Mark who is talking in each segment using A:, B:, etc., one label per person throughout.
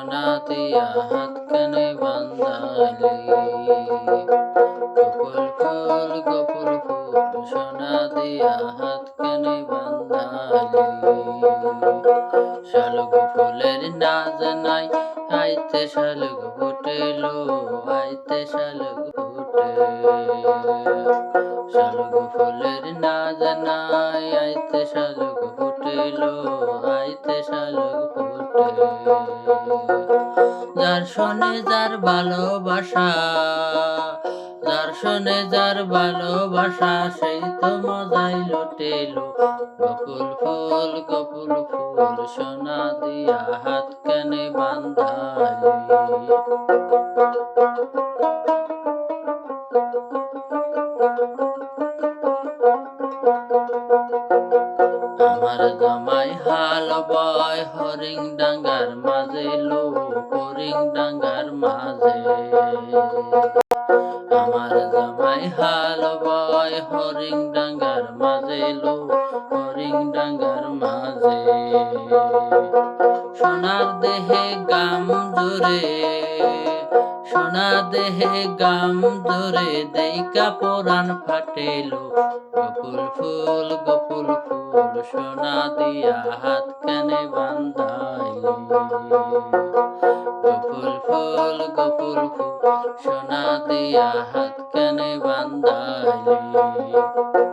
A: দিয়া হাত কানে বান্ধালি কপুল ফুল কপুল ফুল সোনা দিয়া হাত কানে বান্ধালি শালুক ফুলের নাজ নাই আইতে শালুক ফুটেলো আইতে শালুক ফুটে শালুক ফুলের নাজ নাই আইতে শালুক ফুটেলো আইতে শালুক যার শোনে যার ভালোবাসা যার শোনে যার ভালোবাসা, সেই তো মজাই লুটেলো। কপুল ফুল কপুল ফুল, সোনা দিয়া হাত কেনে বান্ধালি। আমার জামাই হাল বয়, হরিং ডাঙ্গার মাঝে লো হরিং ডাঙ্গার মাঝে। আমার জামাই হাল বয়, হরিং ডাঙ্গার মাঝে লো হরিং ডাঙ্গার মাঝে। সোনার দেহে গাম সোনা দেহে গাম ধরে দেইকা পোরান ফাটেলো। গোপুল ফুল গোপুল ফুল, সোনা দিয়া হাত কানে বান্ধাইলি। ফুল গোপুল ফুল, সোনা দিয়া হাত কানে বান্ধাইলি।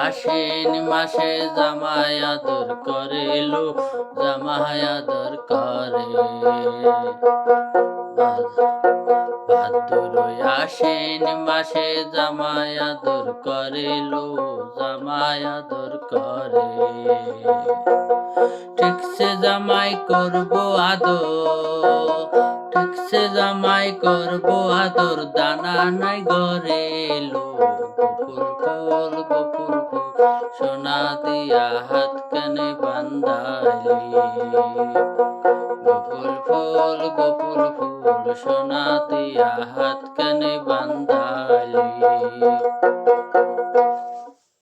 A: আশ্বিন মাসে জামাই আদর করিল জামায়া আদর করে ভাদ্র আশ্বিন মাসে জামাই আদর করিল জামায়া আদর করে ঠিকসে জামাই করব আদর ঠিকসে জামাই করব আদর দানা নাই গরে লো গপুল ফুল গপুল ফুল সোনা দিয়া হাত কানে বান্ধালি গপুল ফুল গপুল ফুল সোনা দিয়া হাত কানে বান্ধালি